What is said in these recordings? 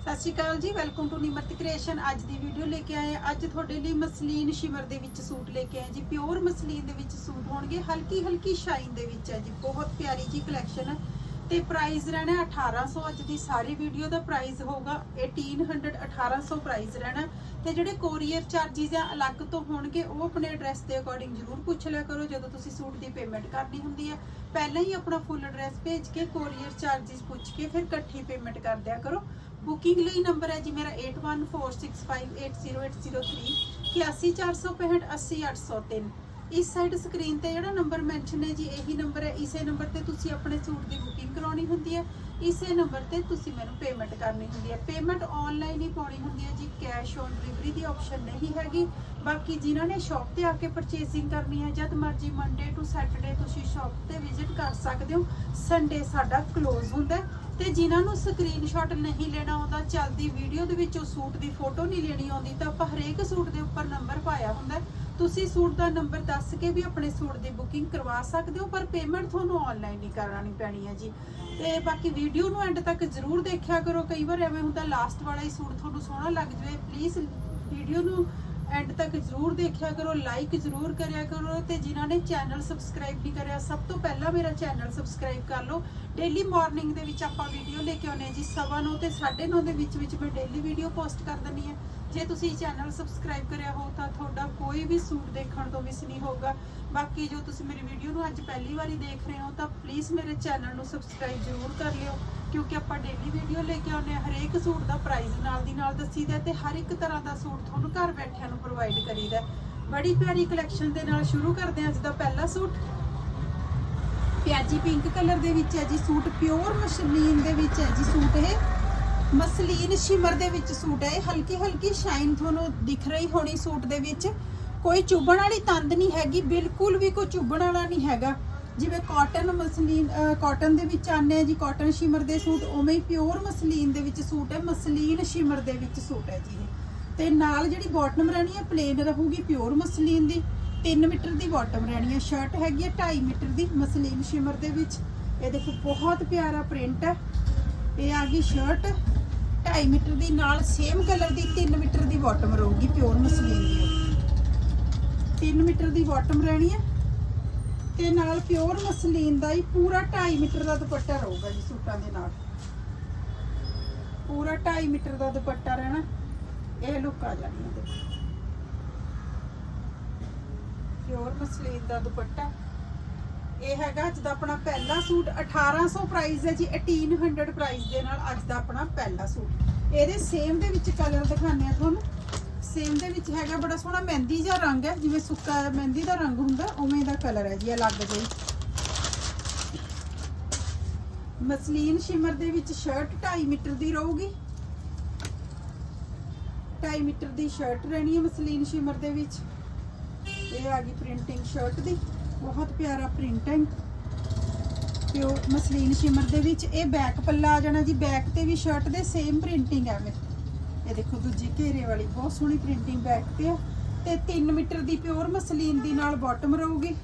ਸਤਿ ਸ਼੍ਰੀ ਅਕਾਲ ਜੀ welcome to Nimrat creation ਅੱਜ ਦੀ ਵੀਡੀਓ ਲੈ ਕੇ ਆਏ ਅੱਜ ਤੁਹਾਡੇ ਲਈ ਮਸਲੀਨ ਸ਼ਿਮਰ ਦੇ ਵਿੱਚ ਸੂਟ ਲੈ ਕੇ ਆਏ ਜੀ। ਪਿਓਰ ਮਸਲੀਨ ਦੇ ਵਿੱਚ ਸੂਟ ਹੋਣਗੇ ਹਲਕੀ ਹਲਕੀ ਸ਼ਾਈਨ ਦੇ ਵਿੱਚ ਹੈ ਜੀ। ਬਹੁਤ ਪਿਆਰੀ ਜੀ ਕਲੈਕਸ਼ਨ ਤੇ ਪ੍ਰਾਈਸ ਰਹਿਣਾ 1800 ਅੱਜ ਦੀ ਸਾਰੀ ਵੀਡੀਓ ਦਾ ਪ੍ਰਾਈਸ ਹੋਊਗਾ 1800 1800 ਪ੍ਰਾਈਸ ਰਹਿਣਾ। ਤੇ ਜਿਹੜੇ ਕੋਰੀਅਰ ਚਾਰजेस ਆ, ਅਲੱਗ ਤੋਂ ਹੋਣਗੇ, ਉਹ ਆਪਣੇ ਐਡਰੈਸ ਦੇ ਅਕੋਰਡਿੰਗ ਜ਼ਰੂਰ ਪੁੱਛ ਲਿਆ ਕਰੋ, ਜਦੋਂ ਤੁਸੀਂ ਸੂਟ ਦੀ ਪੇਮੈਂਟ ਕਰਨੀ ਹੁੰਦੀ ਹੈ ਪਹਿਲਾਂ ਹੀ ਆਪਣਾ ਫੁੱਲ ਐਡਰੈਸ ਭੇਜ ਕੇ ਕੋਰੀਅਰ ਚਾਰजेस ਪੁੱਛ ਕੇ ਫਿਰ ਇਕੱਠੀ ਪੇਮੈਂਟ ਕਰ ਦਿਆ ਕਰੋ। ਬੁਕਿੰਗ ਲਈ ਨੰਬਰ ਹੈ ਜੀ ਮੇਰਾ 8146580803 8465808803 ਇਸ ਸਾਈਡ ਸਕਰੀਨ ਤੇ ਜਿਹੜਾ ਨੰਬਰ ਮੈਂਸ਼ਨ ਹੈ ਜੀ, ਇਹੀ ਨੰਬਰ ਹੈ। ਇਸੇ ਨੰਬਰ ਤੇ ਤੁਸੀਂ ਆਪਣੇ ਸੂਟ ਦੀ ਬੁਕਿੰਗ ਕਰਾਉਣੀ ਹੁੰਦੀ ਹੈ। ਇਸੇ ਨੰਬਰ ਤੇ ਤੁਸੀਂ ਮੈਨੂੰ ਪੇਮੈਂਟ ਕਰਨੀ ਹੁੰਦੀ ਹੈ। ਪੇਮੈਂਟ ਆਨਲਾਈਨ ਹੀ ਪਾਉਣੀ ਹੁੰਦੀ ਹੈ ਜੀ। ਕੈਸ਼ ਔਨ ਡਿਲੀਵਰੀ ਦੀ ਆਪਸ਼ਨ ਨਹੀਂ ਹੈਗੀ। ਬਾਕੀ ਜਿਨ੍ਹਾਂ ਨੇ ਸ਼ਾਪ ਤੇ ਆ ਕੇ ਪਰਚੇਸਿੰਗ ਕਰਨੀ ਹੈ, ਜਦ ਮਰਜ਼ੀ ਮੰਡੇ ਟੂ ਸੈਟਰਡੇ ਤੁਸੀਂ ਸ਼ਾਪ ਤੇ ਵਿਜ਼ਿਟ ਕਰ ਸਕਦੇ ਹੋ। ਸੰਡੇ ਸਾਡਾ ਕਲੋਜ਼ ਹੁੰਦਾ ਹੈ। ਤੇ ਜਿਨ੍ਹਾਂ ਨੂੰ ਸਕਰੀਨਸ਼ਾਟ ਨਹੀਂ ਲੈਣਾ ਆਉਂਦਾ, ਚੱਲਦੀ ਵੀਡੀਓ ਦੇ ਵਿੱਚ ਉਹ ਸੂਟ ਦੀ ਫੋਟੋ ਨਹੀਂ ਲੈਣੀ ਆਉਂਦੀ, ਤਾਂ ਆਪਾਂ ਹਰੇਕ ਸੂਟ ਦੇ ਉੱਪਰ ਨੰਬਰ ਪਾਇਆ ਹੁੰਦਾ ਤੁਸੀਂ ਸੂਟ ਦਾ ਨੰਬਰ ਦੱਸ ਕੇ ਵੀ ਆਪਣੇ ਸੂਟ ਦੀ ਬੁਕਿੰਗ ਕਰਵਾ ਸਕਦੇ ਹੋ, ਪਰ ਪੇਮੈਂਟ ਤੁਹਾਨੂੰ ਆਨਲਾਈਨ ਹੀ ਕਰਾਉਣੀ ਪੈਣੀ ਹੈ ਜੀ। ਤੇ ਬਾਕੀ ਵੀਡੀਓ ਨੂੰ ਐਂਡ ਤੱਕ ਜ਼ਰੂਰ ਦੇਖਿਆ ਕਰੋ। ਕਈ ਵਾਰ ਐਵੇਂ ਹੁੰਦਾ ਲਾਸਟ ਵਾਲਾ ਹੀ ਸੂਟ ਤੁਹਾਨੂੰ ਸੋਹਣਾ ਲੱਗ ਜਾਵੇ। ਪਲੀਜ਼ ਵੀਡੀਓ ਨੂੰ ਐਂਡ ਤੱਕ ਜ਼ਰੂਰ ਦੇਖਿਆ ਕਰੋ ਲਾਈਕ ਜ਼ਰੂਰ ਕਰਿਆ ਕਰੋ ਤੇ ਜਿਨ੍ਹਾਂ ਨੇ ਚੈਨਲ ਸਬਸਕ੍ਰਾਈਬ ਨਹੀਂ ਕਰਿਆ, ਸਭ ਤੋਂ ਪਹਿਲਾਂ ਮੇਰਾ ਚੈਨਲ ਸਬਸਕ੍ਰਾਈਬ ਕਰ ਲਓ। ਡੇਲੀ ਮਾਰਨਿੰਗ ਦੇ ਵਿੱਚ ਆਪਾਂ ਵੀਡੀਓ ਲੈ ਕੇ ਆਉਂਦੇ ਹਾਂ ਜੀ, ਸਵਾ ਨੌ ਤੇ 9:30 ਦੇ ਵਿੱਚ ਵਿੱਚ ਮੈਂ ਡੇਲੀ ਵੀਡੀਓ ਪੋਸਟ ਕਰ ਦਿੰਦੀ ਹਾਂ। ਜੇ ਤੁਸੀਂ ਚੈਨਲ ਸਬਸਕ੍ਰਾਈਬ ਕਰਿਆ ਹੋ ਤਾਂ ਤੁਹਾਡਾ ਕੋਈ ਵੀ ਸੂਟ ਦੇਖਣ ਤੋਂ ਮਿਸ ਨਹੀਂ ਹੋਊਗਾ। ਬਾਕੀ ਜੋ ਤੁਸੀਂ ਮੇਰੀ ਵੀਡੀਓ ਨੂੰ ਅੱਜ ਪਹਿਲੀ ਵਾਰੀ ਦੇਖ ਰਹੇ ਹੋ ਤਾਂ ਪਲੀਜ਼ ਮੇਰੇ ਚੈਨਲ ਨੂੰ ਸਬਸਕ੍ਰਾਈਬ ਜ਼ਰੂਰ ਕਰ ਲਿਓ। ਕਿਉਂਕਿ ਆਪਾਂ ਡੇਲੀ ਵੀਡੀਓ ਲੈ ਕੇ ਆਉਂਦੇ ਹਾਂ, ਹਰੇਕ ਸੂਟ ਦਾ ਪ੍ਰਾਈਸ ਨਾਲ ਦੀ ਨਾਲ ਦੱਸੀਦਾ ਤੇ ਹਰ ਇੱਕ ਤਰ੍ਹਾਂ ਦਾ ਸੂਟ ਤੁਹਾਨੂੰ ਘਰ ਬੈਠਿਆਂ ਨੂੰ ਪ੍ਰੋਵਾਈਡ ਕਰੀਦਾ ਬੜੀ ਪਿਆਰੀ ਕਲੈਕਸ਼ਨ ਦੇ ਨਾਲ ਸ਼ੁਰੂ ਕਰਦੇ ਹਾਂ ਅੱਜ ਦਾ ਪਹਿਲਾ ਸੂਟ। ਪਿਆਜੀ ਪਿੰਕ ਕਲਰ ਦੇ ਵਿੱਚ ਹੈ ਜੀ ਸੂਟ ਪਿਓਰ ਮਸ਼ਲੀਨ ਦੇ ਵਿੱਚ ਹੈ ਜੀ ਸੂਟ ਇਹ। ਮਸਲੀਨ ਸ਼ਿਮਰ ਦੇ ਵਿੱਚ ਸੂਟ ਹੈ ਹਲਕੀ ਹਲਕੀ ਸ਼ਾਈਨ ਤੁਹਾਨੂੰ ਦਿਖ ਰਹੀ ਹੋਣੀ ਸੂਟ ਦੇ ਵਿੱਚ। ਕੋਈ ਚੁੱਭਣ ਵਾਲੀ ਤੰਦ ਨਹੀਂ ਹੈਗੀ, ਬਿਲਕੁਲ ਵੀ ਕੋਈ ਚੁੱਭਣ ਵਾਲਾ ਨਹੀਂ ਹੈਗਾ। ਜਿਵੇਂ ਕਾਟਨ ਮਸਲੀਨ ਕਾਟਨ ਦੇ ਵਿੱਚ ਆਨੇ ਆ ਜੀ ਕਾਟਨ ਸ਼ਿਮਰ ਦੇ ਸੂਟ, ਉਵੇਂ ਹੀ ਪਿਓਰ ਮਸਲੀਨ ਦੇ ਵਿੱਚ ਸੂਟ ਹੈ, ਮਸਲੀਨ ਸ਼ਿਮਰ ਦੇ ਵਿੱਚ ਸੂਟ ਹੈ ਜੀ ਇਹ। ਤੇ ਨਾਲ ਜਿਹੜੀ ਬਾਟਮ ਰਹਿਣੀ ਹੈ ਪਲੇਨ ਰਹੂਗੀ ਪਿਓਰ ਮਸਲੀਨ ਦੀ। 3 ਮੀਟਰ ਦੀ ਬਾਟਮ ਰਹਿਣੀ ਹੈ ਸ਼ਰਟ ਹੈਗੀ ਹੈ 2.5 ਮੀਟਰ ਦੀ ਮਸਲੀਨ ਸ਼ਿਮਰ ਦੇ ਵਿੱਚ। ਇਹ ਦੇਖੋ, ਬਹੁਤ ਪਿਆਰਾ ਪ੍ਰਿੰਟ ਹੈ। ਇਹ ਆ ਗਈ ਸ਼ਰਟ 2.5 ਮੀਟਰ ਦੀ, ਨਾਲ ਸੇਮ ਕਲਰ ਦੀ 3 ਮੀਟਰ ਦੀ ਬਾਟਮ ਰਹੂਗੀ ਪਿਓਰ ਮਸਲੀਨ ਦੀ। 3 ਮੀਟਰ ਦੀ ਬਾਟਮ ਰਹਿਣੀ ਹੈ। ਤੇ ਨਾਲ ਪਿਓਰ ਮਸਲੀਨ ਦਾ ਹੀ ਪੂਰਾ 2.5 ਮੀਟਰ ਦਾ ਦੁਪੱਟਾ ਰਹੂਗਾ ਜੀ ਸੂਟਾਂ ਦੇ ਨਾਲ। ਪੂਰਾ 2.5 ਮੀਟਰ ਦਾ ਦੁਪੱਟਾ ਰਹਿਣਾ, ਇਹ ਲੁੱਕ ਆ ਜਾਣੀ ਹੈ ਪਿਓਰ ਮਸਲੀਨ ਦਾ ਦੁਪੱਟਾ। ਇਹ ਹੈਗਾ ਅੱਜ ਦਾ ਆਪਣਾ ਪਹਿਲਾ ਸੂਟ 1800 ਪ੍ਰਾਈਸ ਹੈ ਜੀ 1800 ਪ੍ਰਾਈਸ ਦੇ ਨਾਲ ਅੱਜ ਦਾ ਆਪਣਾ ਪਹਿਲਾ ਸੂਟ। ਇਹਦੇ ਸੇਮ ਦੇ ਵਿੱਚ ਕਲਰ ਦਿਖਾਉਂਦੇ ਆ ਤੁਹਾਨੂੰ। ਸੇਮ ਦੇ ਵਿੱਚ ਹੈਗਾ, ਬੜਾ ਸੋਹਣਾ ਮਹਿੰਦੀ ਜਿਹਾ ਰੰਗ ਹੈ, ਜਿਵੇਂ ਸੁੱਕਾ ਮਹਿੰਦੀ ਦਾ ਰੰਗ ਹੁੰਦਾ, ਉਵੇਂ ਦਾ ਕਲਰ ਹੈ ਜੀ ਅਲੱਗ ਜਿਹਾ ਮਸਲੀਨ ਸ਼ਿਮਰ ਦੇ ਵਿੱਚ ਸ਼ਰਟ 2.5 ਮੀਟਰ ਦੀ ਰਹੂਗੀ। 2.5 ਮੀਟਰ ਦੀ ਸ਼ਰਟ ਰਹਿਣੀ ਹੈ ਮਸਲੀਨ ਸ਼ਿਮਰ ਦੇ ਵਿੱਚ। ਇਹ ਆ ਗਈ ਪ੍ਰਿੰਟਿੰਗ ਸ਼ਰਟ ਦੀ, ਬਹੁਤ ਪਿਆਰਾ ਪ੍ਰਿੰਟ ਹੈ ਪਿਓ ਮਸਲੀਨ ਸ਼ਿਮਰ ਦੇ ਵਿੱਚ, ਇਹ ਬੈਕ ਪੱਲਾ ਆ ਜਾਣਾ ਜੀ ਬੈਕ ਤੇ ਵੀ ਸ਼ਰਟ ਦੇ ਸੇਮ ਪ੍ਰਿੰਟਿੰਗ ਹੈ ਮੇਰੇ ਇਹ ਦੇਖੋ ਦੂਜੀ ਘੇਰੇ ਵਾਲੀ, ਬਹੁਤ ਸੋਹਣੀ ਪ੍ਰਿੰਟਿੰਗ ਬੈਕ ਤੇ ਆ। ਤੇ 3 ਮੀਟਰ ਦੀ ਪਿਓਰ ਮਸਲੀਨ ਦੀ ਨਾਲ ਬਾਟਮ ਰਹੂਗੀ।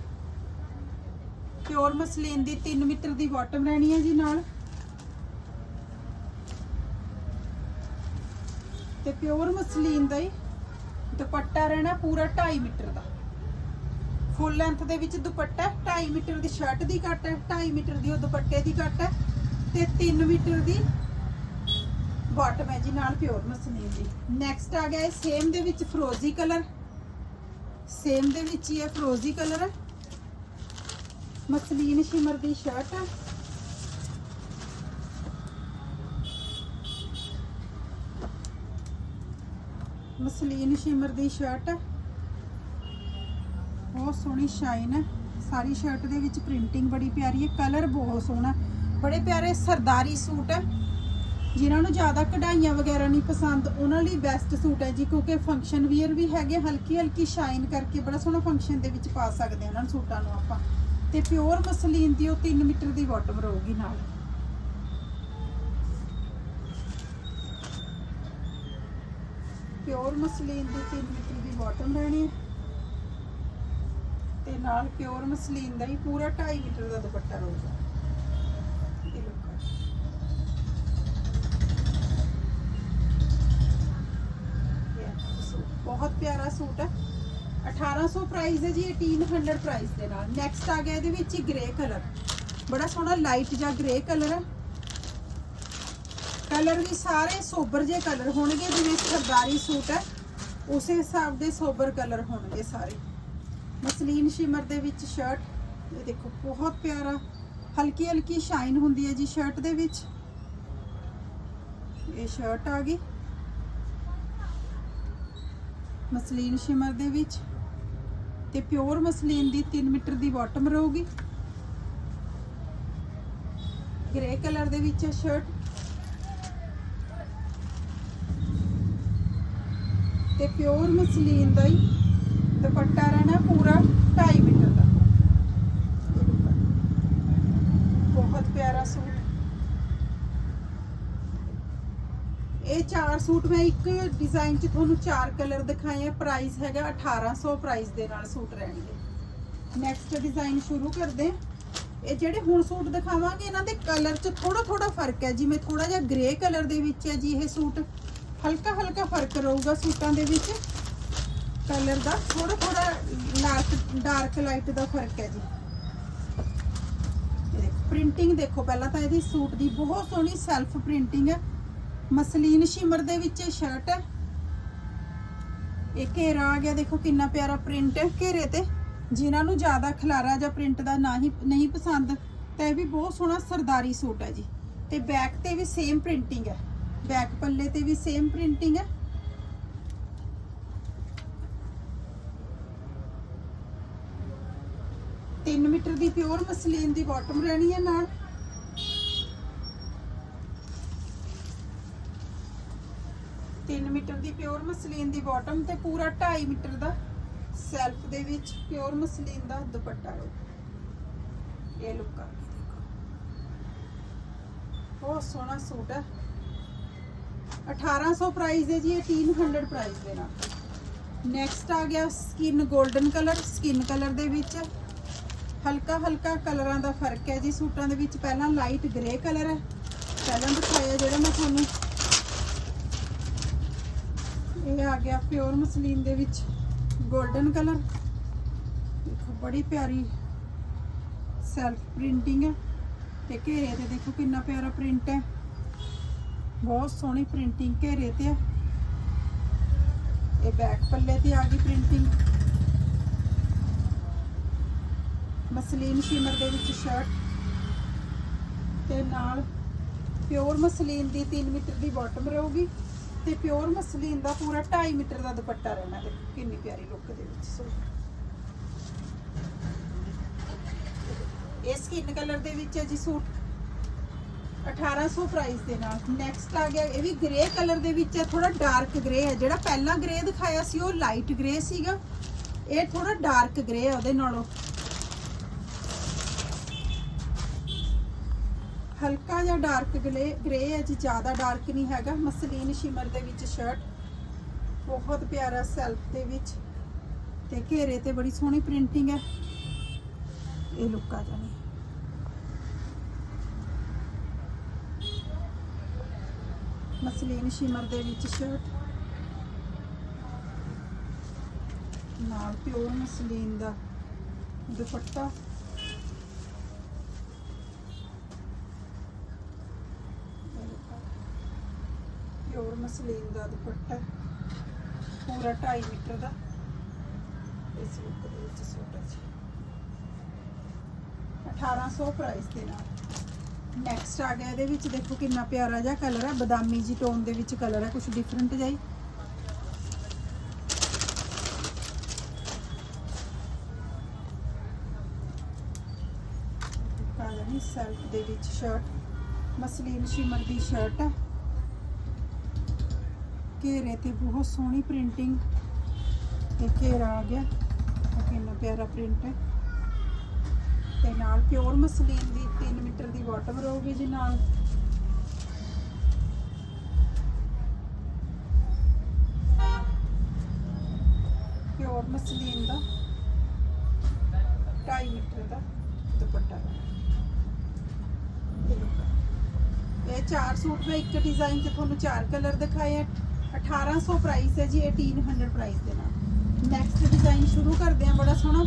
ਪਿਓਰ ਮਸਲੀਨ ਦੀ 3 ਮੀਟਰ ਦੀ ਬਾਟਮ ਰਹਿਣੀ ਹੈ ਜੀ ਨਾਲ। ਤੇ ਪਿਓਰ ਮਸਲੀਨ ਦਾ ਹੀ ਦੁਪੱਟਾ ਰਹਿਣਾ ਪੂਰਾ 2.5 ਮੀਟਰ ਦਾ। ਫੁੱਲ ਲੈਂਥ ਦੇ ਵਿੱਚ ਦੁਪੱਟਾ 2.5 ਮੀਟਰ ਦੀ ਸ਼ਰਟ ਦੀ ਕੱਟ ਹੈ 2.5 ਮੀਟਰ ਦੀ ਉਹ ਦੁਪੱਟੇ ਦੀ ਕੱਟ ਹੈ। ਤੇ 3 ਮੀਟਰ ਦੀ ਬਾਟਮ ਹੈ ਜੀ, ਨਾਲ ਪਿਓਰ ਮਸਲੀਨ ਜੀ। ਨੈਕਸਟ ਆ ਗਿਆ ਸੇਮ ਦੇ ਵਿੱਚ ਫਰੋਜ਼ੀ ਕਲਰ ਸੇਮ ਦੇ ਵਿੱਚ ਹੀ ਹੈ ਫਰੋਜ਼ੀ ਕਲਰ ਮਸਲੀਨ ਸ਼ਿਮਰ ਦੀ ਸ਼ਰਟ ਹੈ। ਮਸਲੀਨ ਸ਼ਿਮਰ ਦੀ ਸ਼ਰਟ ਬਹੁਤ ਸੋਹਣੀ ਸ਼ਾਈਨ ਹੈ। ਸਾਰੀ ਸ਼ਰਟ ਦੇ ਵਿੱਚ ਪ੍ਰਿੰਟਿੰਗ ਬੜੀ ਪਿਆਰੀ ਹੈ। ਕਲਰ ਬਹੁਤ ਸੋਹਣਾ। ਬੜੇ ਪਿਆਰੇ ਸਰਦਾਰੀ ਸੂਟ ਹੈ। ਜਿਨ੍ਹਾਂ ਨੂੰ ਜ਼ਿਆਦਾ ਕਢਾਈਆਂ ਵਗੈਰਾ ਨਹੀਂ ਪਸੰਦ, ਉਹਨਾਂ ਲਈ ਬੈਸਟ ਸੂਟ ਹੈ ਜੀ, ਕਿਉਂਕਿ ਫੰਕਸ਼ਨ ਵੀਅਰ ਵੀ ਹੈਗੇ ਹਲਕੀ ਹਲਕੀ ਸ਼ਾਈਨ ਕਰਕੇ ਬੜਾ ਸੋਹਣਾ ਫੰਕਸ਼ਨ ਦੇ ਵਿੱਚ ਪਾ ਸਕਦੇ ਹਾਂ ਉਹਨਾਂ ਸੂਟਾਂ ਨੂੰ ਆਪਾਂ। ਤੇ ਪਿਓਰ ਮਸਲੀਨ ਦੀ ਉਹ 3 ਮੀਟਰ ਦੀ ਬਾਟਮ ਰਹੂਗੀ ਨਾਲ। ਪਿਓਰ ਮਸਲੀਨ ਦੀ 3 ਮੀਟਰ ਦੀ ਬਾਟਮ ਰਹਿਣੀ ਹੈ। ਤੇ ਨਾਲ ਪਿਓਰ ਮਸਲੀਨ ਦਾ ਹੀ ਪੂਰਾ 2.5 ਮੀਟਰ ਦਾ ਦੁਪੱਟਾ ਰਹੂਗਾ ਇਹ ਲੁੱਕ ਹੈ ਬਹੁਤ ਪਿਆਰਾ ਸੂਟ ਹੈ। 1800 ਪ੍ਰਾਈਸ ਹੈ ਜੀ 1800 ਪ੍ਰਾਈਸ ਦੇ ਨਾਲ। ਨੈਕਸਟ ਆ ਗਿਆ ਇਹਦੇ ਵਿੱਚ ਹੀ ਗ੍ਰੇ ਕਲਰ ਬੜਾ ਸੋਹਣਾ ਲਾਈਟ ਜਿਹਾ ਗ੍ਰੇ ਕਲਰ ਹੈ। ਕਲਰ ਵੀ ਸਾਰੇ ਸੋਬਰ ਜੇ ਕਲਰ ਹੋਣਗੇ, ਜਿਵੇਂ ਸਰਦਾਰੀ ਸੂਟ ਹੈ। ਉਸੇ ਹਿਸਾਬ ਦੇ ਸੋਬਰ ਕਲਰ ਹੋਣਗੇ ਸਾਰੇ। ਮਸਲੀਨ ਸ਼ਿਮਰ ਦੇ ਵਿੱਚ ਸ਼ਰਟ ਇਹ ਦੇਖੋ, ਬਹੁਤ ਪਿਆਰਾ। ਹਲਕੀ ਹਲਕੀ ਸ਼ਾਈਨ ਹੁੰਦੀ ਹੈ ਜੀ ਸ਼ਰਟ ਦੇ ਵਿੱਚ। ਇਹ ਸ਼ਰਟ ਆ ਗਈ। ਮਸਲੀਨ ਸ਼ਿਮਰ ਦੇ ਵਿੱਚ ਤੇ ਪਿਓਰ ਮਸਲੀਨ ਦੀ 3 ਮੀਟਰ ਦੀ ਬਾਟਮ ਰਹੂਗੀ। ਗ੍ਰੇ ਕਲਰ ਦੇ ਵਿੱਚ ਹੈ ਸ਼ਰਟ ਤੇ ਪਿਓਰ ਮਸਲੀਨ ਦਾ ਹੀ ਦੁਪੱਟਾ ਰਹਿਣਾ ਪੂਰਾ 2.5 ਮੀਟਰ ਦਾ। ਬਹੁਤ ਪਿਆਰਾ ਸੂਟ ਇਹ ਚਾਰ ਸੂਟ ਮੈਂ ਇੱਕ ਡਿਜ਼ਾਈਨ 'ਚ ਤੁਹਾਨੂੰ ਚਾਰ ਕਲਰ ਦਿਖਾਏ ਆ। ਪ੍ਰਾਈਸ ਹੈਗਾ 1800 ਪ੍ਰਾਈਸ ਦੇ ਨਾਲ ਸੂਟ ਰਹਿਣਗੇ। ਨੈਕਸਟ ਡਿਜ਼ਾਈਨ ਸ਼ੁਰੂ ਕਰਦੇ ਹਾਂ ਇਹ ਜਿਹੜੇ ਹੁਣ ਸੂਟ ਦਿਖਾਵਾਂਗੇ, ਇਹਨਾਂ ਦੇ ਕਲਰ 'ਚ ਥੋੜਾ ਥੋੜਾ ਫ਼ਰਕ ਹੈ। ਜਿਵੇਂ ਥੋੜਾ ਜਿਹਾ ਗ੍ਰੇ ਕਲਰ ਦੇ ਵਿੱਚ ਹੈ ਜੀ ਇਹ ਸੂਟ। ਹਲਕਾ ਹਲਕਾ ਫ਼ਰਕ ਰਹੂਗਾ ਸੂਟਾਂ ਦੇ ਵਿੱਚ। ਕਲਰ ਦਾ ਥੋੜਾ ਥੋੜਾ ਡਾਰਕ ਡਾਰਕ ਲਾਈਟ ਦਾ ਫ਼ਰਕ ਹੈ ਜੀ। ਪ੍ਰਿੰਟਿੰਗ ਦੇਖੋ ਪਹਿਲਾਂ ਤਾਂ ਇਹਦੀ ਸੂਟ ਦੀ ਬਹੁਤ ਸੋਹਣੀ ਸੈਲਫ ਪ੍ਰਿੰਟਿੰਗ ਹੈ। ਮਸਲੀਨ ਸ਼ਿਮਰ ਦੇ ਵਿੱਚ ਸ਼ਰਟ ਹੈ। ਇਹ ਘੇਰਾ ਆ ਗਿਆ, ਦੇਖੋ ਕਿੰਨਾ ਪਿਆਰਾ ਪ੍ਰਿੰਟ ਹੈ। ਘੇਰੇ ਤੇ ਜਿਨ੍ਹਾਂ ਨੂੰ ਜ਼ਿਆਦਾ ਖਲਾਰਾ ਜਾਂ ਪ੍ਰਿੰਟ ਦਾ ਨਹੀਂ ਨਹੀਂ ਪਸੰਦ, ਤਾਂ ਇਹ ਵੀ ਬਹੁਤ ਸੋਹਣਾ ਸਰਦਾਰੀ ਸੂਟ ਹੈ ਜੀ। ਤੇ ਬੈਕ ਤੇ ਵੀ ਸੇਮ ਪ੍ਰਿੰਟਿੰਗ ਹੈ। ਬੈਕ ਪੱਲੇ ਤੇ ਵੀ ਸੇਮ ਪ੍ਰਿੰਟਿੰਗ ਹੈ। ਤਿੰਨ ਮੀਟਰ ਦੀ ਪਿਓਰ ਮਸਲੀਨ ਦੀ ਬਾਟਮ ਰਹਿਣੀ ਹੈ ਨਾਲ। ਮੀਟਰ ਦੀ ਪਿਓਰ ਮਸਲੀਨ ਦੀ ਬਾਟਮ ਤੇ ਪੂਰਾ 2.5 ਮੀਟਰ ਦਾ ਸੈਲਫ ਦੇ ਵਿੱਚ ਪਿਓਰ ਮਸਲੀਨ ਦਾ ਦੁਪੱਟਾ ਹੈ। ਇਹ ਲੁੱਕ ਆ ਦੇਖੋ। ਬਹੁਤ ਸੋਹਣਾ ਸੂਟ ਹੈ। 1800 ਪ੍ਰਾਈਸ ਹੈ ਜੀ, ਇਹ 300 ਪ੍ਰਾਈਸ ਦੇ ਨਾਲ। ਨੈਕਸਟ ਆ ਗਿਆ skin golden colour skin colour ਦੇ ਵਿੱਚ। ਹਲਕਾ ਹਲਕਾ ਕਲਰਾਂ ਦਾ ਫ਼ਰਕ ਹੈ ਜੀ ਸੂਟਾਂ ਦੇ ਵਿੱਚ। ਪਹਿਲਾਂ ਲਾਈਟ ਗ੍ਰੇ ਕਲਰ ਹੈ। ਪਹਿਲਾਂ ਦਿਖਾਇਆ ਜਿਹੜਾ ਮੈਂ ਤੁਹਾਨੂੰ ਇਹ ਆ ਗਿਆ ਪਿਓਰ ਮਸਲੀਨ ਦੇ ਵਿੱਚ 골ਡਨ ਕਲਰ ਦੇਖੋ, ਬੜੀ ਪਿਆਰੀ ਸੈਲਫ ਪ੍ਰਿੰਟਿੰਗ ਹੈ। ਤੇ ਘੇਰੇ ਤੇ ਦੇਖੋ ਕਿੰਨਾ ਪਿਆਰਾ ਪ੍ਰਿੰਟ ਹੈ। ਬਹੁਤ ਸੋਹਣੀ ਪ੍ਰਿੰਟਿੰਗ ਘੇਰੇ ਤੇ ਹੈ। ਇਹ ਬੈਕ ਪੱਲੇ ਤੇ ਆ ਗਈ ਪ੍ਰਿੰਟਿੰਗ ਮਸਲੀਨ ਸ਼ਿਮਰ ਦੇ ਵਿੱਚ ਸ਼ਰਟ ਤੇ ਨਾਲ ਪਿਓਰ ਮਸਲੀਨ ਦੀ 3 ਮੀਟਰ ਦੀ ਬਾਟਮ ਰਹੂਗੀ। ਤੇ ਪਿਓਰ ਮਸਲੀਨ ਦਾ ਪੂਰਾ 2.5 ਮੀਟਰ ਦਾ ਦੁਪੱਟਾ ਰਹਿਣਾ ਦੇਖੋ, ਕਿੰਨੀ ਪਿਆਰੀ ਲੁੱਕ ਦੇ ਵਿੱਚ ਸੂਟ ਇਹ ਸਕਿਨ ਕਲਰ ਦੇ ਵਿੱਚ ਹੈ ਜੀ ਸੂਟ। 1800 ਪ੍ਰਾਈਸ ਦੇ ਨਾਲ। ਨੈਕਸਟ ਆ ਗਿਆ, ਇਹ ਵੀ ਗ੍ਰੇ ਕਲਰ ਦੇ ਵਿੱਚ ਹੈ ਥੋੜਾ ਡਾਰਕ ਗ੍ਰੇ ਹੈ। ਜਿਹੜਾ ਪਹਿਲਾਂ ਗ੍ਰੇ ਦਿਖਾਇਆ ਸੀ, ਉਹ ਲਾਈਟ ਗ੍ਰੇ ਸੀਗਾ। ਇਹ ਥੋੜਾ ਡਾਰਕ ਗ੍ਰੇ ਹੈ ਉਹਦੇ ਨਾਲੋਂ। ਹਲਕਾ ਜਿਹਾ ਡਾਰਕ ਗਲੇ ਗ੍ਰੇ ਹੈ ਜੀ, ਜ਼ਿਆਦਾ ਡਾਰਕ ਨਹੀਂ ਹੈਗਾ। ਮਸਲੀਨ ਸ਼ਿਮਰ ਦੇ ਵਿੱਚ ਸ਼ਰਟ ਬਹੁਤ ਪਿਆਰਾ ਸੈਲਫ ਦੇ ਵਿੱਚ। ਤੇ ਘੇਰੇ ਤੇ ਬੜੀ ਸੋਹਣੀ ਪ੍ਰਿੰਟਿੰਗ ਹੈ। ਇਹ ਲੁੱਕ ਆ ਜਾਣੀ। ਮਸਲੀਨ ਸ਼ਿਮਰ ਦੇ ਵਿੱਚ ਸ਼ਰਟ ਨਾਲ ਪਿਓਰ ਮਸਲੀਨ ਦਾ ਦੁਪੱਟਾ। ਪਿਓਰ ਮਸਲੀਨ ਦਾ ਦੁਪੱਟਾ ਪੂਰਾ 2.5 ਮੀਟਰ ਦਾ। ਇਸ ਲੁੱਕ ਦੇ ਵਿੱਚ ਸੂਟ ਹੈ ਜੀ। 1800 ਪ੍ਰਾਈਸ ਦੇ ਨਾਲ। ਨੈਕਸਟ ਆ ਗਿਆ ਇਹਦੇ ਵਿੱਚ। ਦੇਖੋ ਕਿੰਨਾ ਪਿਆਰਾ ਜਿਹਾ ਕਲਰ ਹੈ। ਬਦਾਮੀ ਜੀ ਟੋਨ ਦੇ ਵਿੱਚ ਕਲਰ ਹੈ। ਕੁਝ ਡਿਫਰੈਂਟ ਜਿਹਾ ਸੈਲਫ ਦੇ ਵਿੱਚ ਸ਼ਰਟ ਮਸਲੀਨ ਸ਼ਿਮਰ ਦੀ ਸ਼ਰਟ ਹੈ। ਘੇਰੇ ਤੇ ਬਹੁਤ ਸੋਹਣੀ ਪ੍ਰਿੰਟਿੰਗ ਤੇ ਘੇਰਾ ਆ ਗਿਆ। ਕਿੰਨਾ ਪਿਆਰਾ ਪ੍ਰਿੰਟ ਹੈ। ਤੇ ਨਾਲ ਪਿਓਰ ਮਸਲੀਨ ਦੀ 3 ਮੀਟਰ ਦੀ ਬਾਟਮ ਰਹੂਗੀ ਜੀ ਨਾਲ। ਪਿਓਰ ਮਸਲੀਨ ਦਾ 2.5 ਮੀਟਰ ਦਾ ਦੁਪੱਟਾ। ਇਹ ਚਾਰ ਸੂਟ ਮੈਂ ਇੱਕ ਡਿਜ਼ਾਈਨ ਤੇ ਤੁਹਾਨੂੰ ਚਾਰ ਕਲਰ ਦਿਖਾਏ ਆ। 1800 ਪ੍ਰਾਈਸ ਹੈ ਜੀ 1800 ਪ੍ਰਾਈਸ ਦੇ ਨਾਲ। ਨੈਕਸਟ ਡਿਜ਼ਾਈਨ ਸ਼ੁਰੂ ਕਰਦੇ ਹਾਂ, ਬੜਾ ਸੋਹਣਾ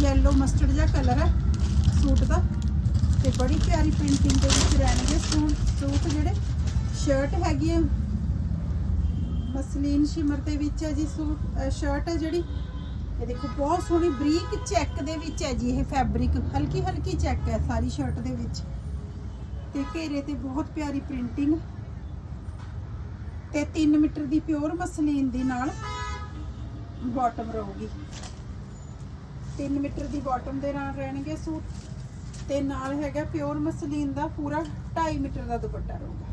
ਯੈਲੋ ਮਸਟਰਡ ਜਿਹਾ ਕਲਰ ਹੈ, ਸੂਟ ਦਾ। ਤੇ ਬੜੀ ਪਿਆਰੀ ਪ੍ਰਿੰਟਿੰਗ ਦੇ ਵਿੱਚ ਰਹਿਣਗੇ ਸੂਟ ਸੂਟ ਜਿਹੜੇ ਸ਼ਰਟ ਹੈਗੀ ਹੈ, ਮਸਲੀਨ ਸ਼ਿਮਰ ਦੇ ਵਿੱਚ ਹੈ ਜੀ ਸੂਟ ਸ਼ਰਟ ਹੈ ਜਿਹੜੀ। ਇਹ ਦੇਖੋ, ਬਹੁਤ ਸੋਹਣੀ ਬਰੀਕ ਚੈੱਕ ਦੇ ਵਿੱਚ ਹੈ ਜੀ, ਇਹ ਫੈਬਰਿਕ ਹਲਕੀ ਹਲਕੀ ਚੈੱਕ ਹੈ ਸਾਰੀ ਸ਼ਰਟ ਦੇ ਵਿੱਚ। ਤੇ ਘੇਰੇ ਤੇ ਬਹੁਤ ਪਿਆਰੀ ਪ੍ਰਿੰਟਿੰਗ ਤੇ 3 ਮੀਟਰ ਦੀ ਪਿਓਰ ਮਸਲੀਨ ਦੀ ਨਾਲ ਬਾਟਮ ਰਹੂਗੀ। 3 ਮੀਟਰ ਦੀ ਬਾਟਮ ਦੇ ਨਾਲ ਰਹਿਣਗੇ ਸੂਟ। ਤੇ ਨਾਲ ਹੈਗਾ ਪਿਓਰ ਮਸਲੀਨ ਦਾ ਪੂਰਾ 2.5 ਮੀਟਰ ਦਾ ਦੁਪੱਟਾ ਰਹੂਗਾ।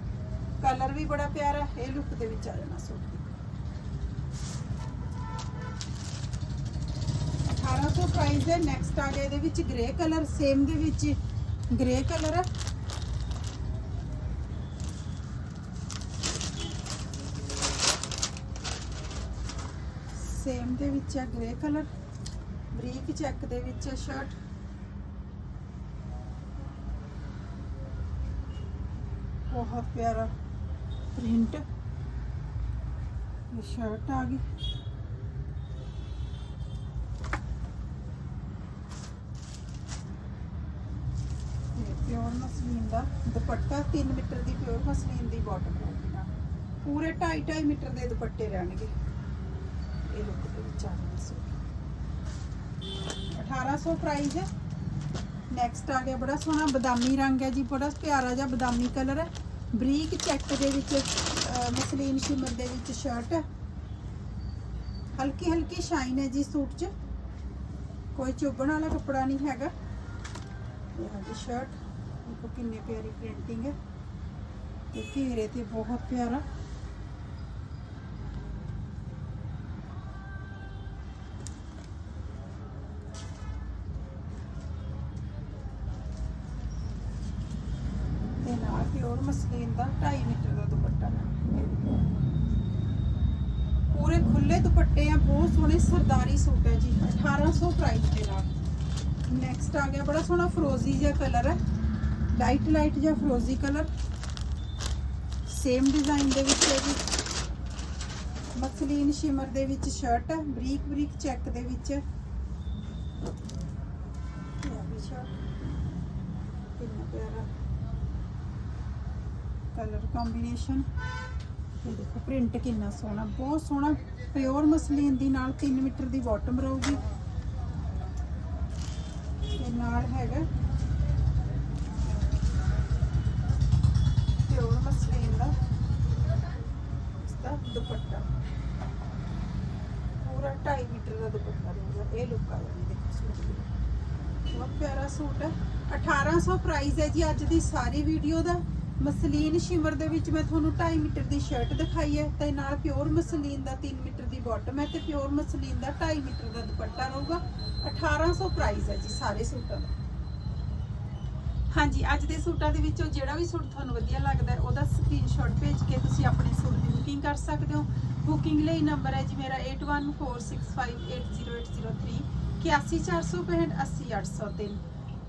ਕਲਰ ਵੀ ਬੜਾ ਪਿਆਰਾ, ਇਹ ਲੁੱਕ ਦੇ ਵਿੱਚ ਆ ਜਾਣਾ ਸੂਟ ਦੀ। 1800 ਪ੍ਰਾਈਸ ਹੈ ਨੈਕਸਟ ਆ ਗਿਆ ਇਹਦੇ ਵਿੱਚ ਗ੍ਰੇ ਕਲਰ ਸੇਮ ਦੇ ਵਿੱਚ ਗ੍ਰੇ ਕਲਰ ਹੈ ਸੇਮ ਦੇ ਵਿੱਚ ਹੈ ਗ੍ਰੇ ਕਲਰ ਬਰੀਕ ਚੈੱਕ ਦੇ ਵਿੱਚ ਹੈ ਸ਼ਰਟ ਬਹੁਤ ਪਿਆਰਾ ਪ੍ਰਿੰਟ ਇਹ ਸ਼ਰਟ ਆ ਗਈ। ਪਿਓਰ ਮਸਲੀਨ ਦਾ ਦੁਪੱਟਾ 3 ਮੀਟਰ ਦੀ ਪਿਓਰ ਮਸਲੀਨ ਦੀ ਬਾਟਮ ਹੋਊਗੀ ਪੂਰੇ 2.5 2.5 ਮੀਟਰ ਦੇ ਦੁਪੱਟੇ ਰਹਿਣਗੇ। ਇਹ ਲੁੱਕ ਦੇ ਵਿੱਚ ਆ ਗਿਆ ਸੂਟ 1800 ਪ੍ਰਾਈਸ ਹੈ। ਨੈਕਸਟ ਆ ਗਿਆ, ਬੜਾ ਸੋਹਣਾ ਬਦਾਮੀ ਰੰਗ ਹੈ ਜੀ, ਬੜਾ ਪਿਆਰਾ ਜਿਹਾ ਬਦਾਮੀ ਕਲਰ ਹੈ। ਬਰੀਕ ਚੈੱਕ ਦੇ ਵਿੱਚ ਮਸਲੀਨ ਸ਼ਿਮਰ ਦੇ ਵਿੱਚ ਸ਼ਰਟ ਹੈ। ਹਲਕੀ ਹਲਕੀ ਸ਼ਾਈਨ ਹੈ ਜੀ ਸੂਟ 'ਚ। ਕੋਈ ਚੁੱਭਣ ਵਾਲਾ ਕੱਪੜਾ ਨਹੀਂ ਹੈਗਾ। ਇਹ ਜੀ ਸ਼ਰਟ ਦੇਖੋ ਕਿੰਨੀ ਪਿਆਰੀ ਪ੍ਰਿੰਟਿੰਗ ਹੈ। ਤੇ ਘੇਰੇ ਤੇ ਬਹੁਤ ਪਿਆਰਾ। ਮਸਲੀਨ ਦਾ 2.5 ਮੀਟਰ ਦਾ ਦੁਪੱਟਾ ਨਾਲ ਪੂਰੇ ਖੁੱਲੇ ਦੁਪੱਟੇ ਆ, ਬਹੁਤ ਸੋਹਣੇ ਸਰਦਾਰੀ ਸੂਟ ਹੈ ਜੀ 1800 ਪ੍ਰਾਈਸ ਦੇ ਨਾਲ। ਨੈਕਸਟ ਆ ਗਿਆ, ਬੜਾ ਸੋਹਣਾ ਫਰੋਜ਼ੀ ਜਿਹਾ ਕਲਰ ਹੈ ਲਾਈਟ ਲਾਈਟ ਜਿਹਾ ਫਰੋਜ਼ੀ ਕਲਰ ਸੇਮ ਡਿਜ਼ਾਈਨ ਦੇ ਵਿੱਚ ਹੈ ਜੀ। ਮਸਲੀਨ ਸ਼ਿਮਰ ਦੇ ਵਿੱਚ ਸ਼ਰਟ ਹੈ ਬਰੀਕ ਬਰੀਕ ਚੈੱਕ ਦੇ ਵਿੱਚ। ਹੈ ਇਹ ਆ ਵੀ ਸ਼ਰਟ ਕਿੰਨਾ ਪਿਆਰਾ। ਕਲਰ ਕੰਬੀਨੇਸ਼ਨ ਇਹ ਦੇਖੋ ਪ੍ਰਿੰਟ ਕਿੰਨਾ ਸੋਹਣਾ, ਬਹੁਤ ਸੋਹਣਾ ਪਿਓਰ ਮਸਲੀਨ ਦੀ ਨਾਲ 3 ਮੀਟਰ ਦੀ ਬਾਟਮ ਰਹੂਗੀ। ਤੇ ਨਾਲ ਹੈਗਾ ਪਿਓਰ ਮਸਲੀਨ ਦਾ ਇਸ ਦੁਪੱਟਾ। ਪੂਰਾ 2.5 ਮੀਟਰ ਦਾ ਦੁਪੱਟਾ ਰਹੂਗਾ, ਇਹ ਲੁੱਕ ਆ ਜਾਂਦੀ ਦੇਖੋ ਸੂਟ ਦੀ। ਬਹੁਤ ਪਿਆਰਾ ਸੂਟ ਹੈ। 1800 ਪ੍ਰਾਈਸ ਹੈ ਜੀ ਅੱਜ ਦੀ ਸਾਰੀ ਵੀਡੀਓ ਦਾ। ਮਸਲੀਨ ਸ਼ਿਮਰ ਦੇ ਵਿੱਚ ਮੈਂ ਤੁਹਾਨੂੰ 2.5 ਮੀਟਰ ਦੀ ਸ਼ਰਟ ਦਿਖਾਈ ਹੈ ਤੇ ਨਾਲ ਪਿਓਰ ਮਸਲੀਨ ਦਾ 3 ਮੀਟਰ ਦੀ ਬਾਟਮ ਹੈ ਤੇ ਪਿਓਰ ਮਸਲੀਨ ਦਾ 2.5 ਮੀਟਰ ਦਾ ਦੁਪੱਟਾ ਰਹੂਗਾ। 1800 ਪ੍ਰਾਈਸ ਹੈ ਜੀ ਸਾਰੇ ਸੂਟਾਂ ਦਾ। ਹਾਂਜੀ, ਅੱਜ ਦੇ ਸੂਟਾਂ ਦੇ ਵਿੱਚੋਂ ਜਿਹੜਾ ਵੀ ਸੂਟ ਤੁਹਾਨੂੰ ਵਧੀਆ ਲੱਗਦਾ ਉਹਦਾ ਸਕਰੀਨਸ਼ਾਟ ਭੇਜ ਕੇ ਤੁਸੀਂ ਆਪਣੇ ਸੂਟ ਦੀ ਬੁਕਿੰਗ ਕਰ ਸਕਦੇ ਹੋ। ਬੁਕਿੰਗ ਲਈ ਨੰਬਰ ਹੈ ਜੀ ਮੇਰਾ 8146580803 8146580803